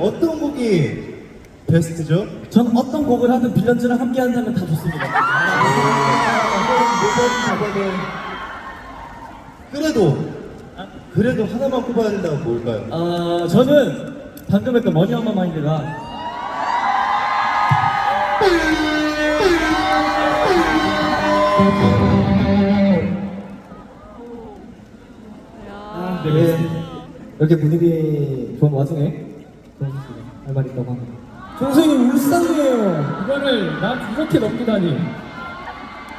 어떤 곡이 베스트죠? 전 어떤 곡을 하든 빌런즈랑 함께 한다면 다 좋습니다. 그래도 그래도 하나만 꼽아야 된다면 뭘까요? 아 저는 방금 했던 머니 엄마 마인드가 아, 네. 이렇게 분위기 좋은 와중에 할말 있다고 합니다. 동생이 울상이에요. 이거를 난 이렇게 넘기다니.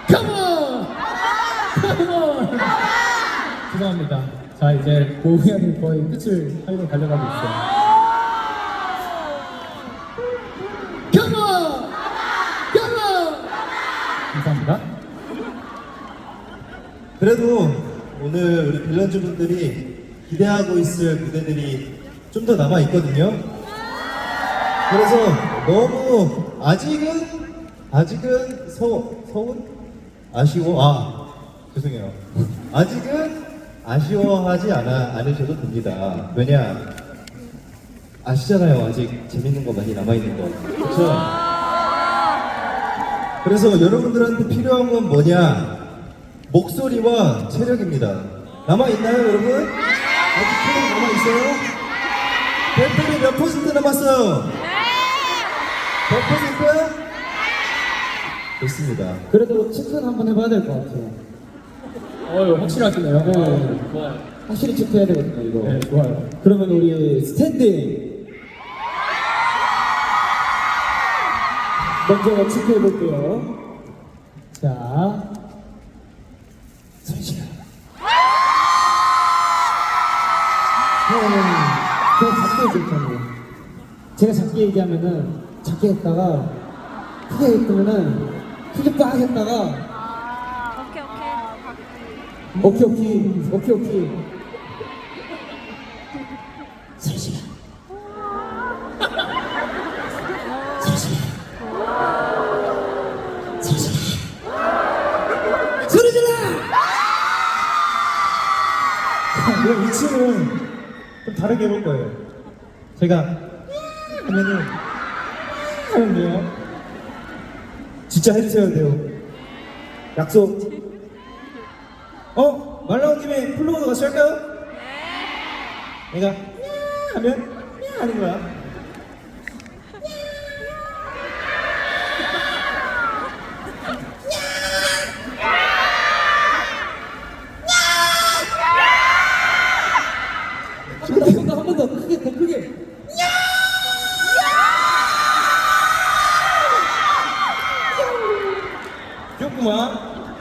컴온! 죄송합니다. 자, 이제 공연이 거의 끝을 하려고 달려가고 있어요. 컴온! 컴온! 감사합니다. 그래도 오늘 우리 빌런즈 분들이 기대하고 있을 무대들이 좀 더 남아 있거든요. 그래서 너무 아직은 아직은 서 서운 아쉬워 아 죄송해요. 아직은 아쉬워하지 않아 않으셔도 됩니다. 왜냐 아시잖아요. 아직 재밌는 거 많이 남아 있는 거. 그렇죠? 그래서 여러분들한테 필요한 건 뭐냐? 목소리와 체력입니다. 남아 있나요, 여러분? 아직 체력 남아 있어요? 배터리 몇 퍼센트 남았어요? 100%? 좋습니다. 그래도 체크는 한번 해봐야 될 것 같아요. 어, 이거 확실하시네요. 네. 좋아요. 확실히 체크해야 되거든요, 이거. 네, 좋아요. 그러면 우리 스탠딩 먼저 체크해 볼게요. 자, 잠시만. 제가 작게 얘기했잖아요. 제가 작게 얘기하면은 작게 했다가 크게 했으면은 크게 빡 했다가 오케이 오케이. 오케이 오케이. 오케이 오케이. 잠시만 잠시만 잠시만 소리 질러 그럼 2층은 좀 다르게 해볼 거예요. 제가 하면은 하면 돼요. 진짜 해주셔야 돼요. 약속. 어? 말 나온 김에 플로우도 같이 할까요? 내가 하면 하는 거야. 한 번 더 크게 더 크게 귀엽구만.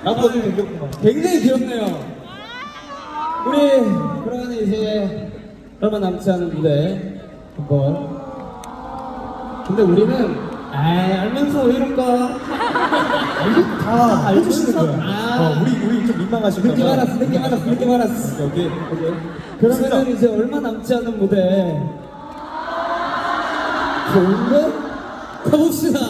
나도 되게 귀엽구만. 굉장히 귀엽네요 우리 그러면 이제 얼마 남지 않은 무대 한번 근데 우리는 아 알면서 왜 이럴까 다 알고 해주시는 있어? 거야. 아. 어, 우리 우리 좀 민망하실까 봐. 느낌 알았어 느낌 알았어 느낌 알았어 여기 그러면은 이제 얼마 남지 않은 무대 좋은 거 가봅시다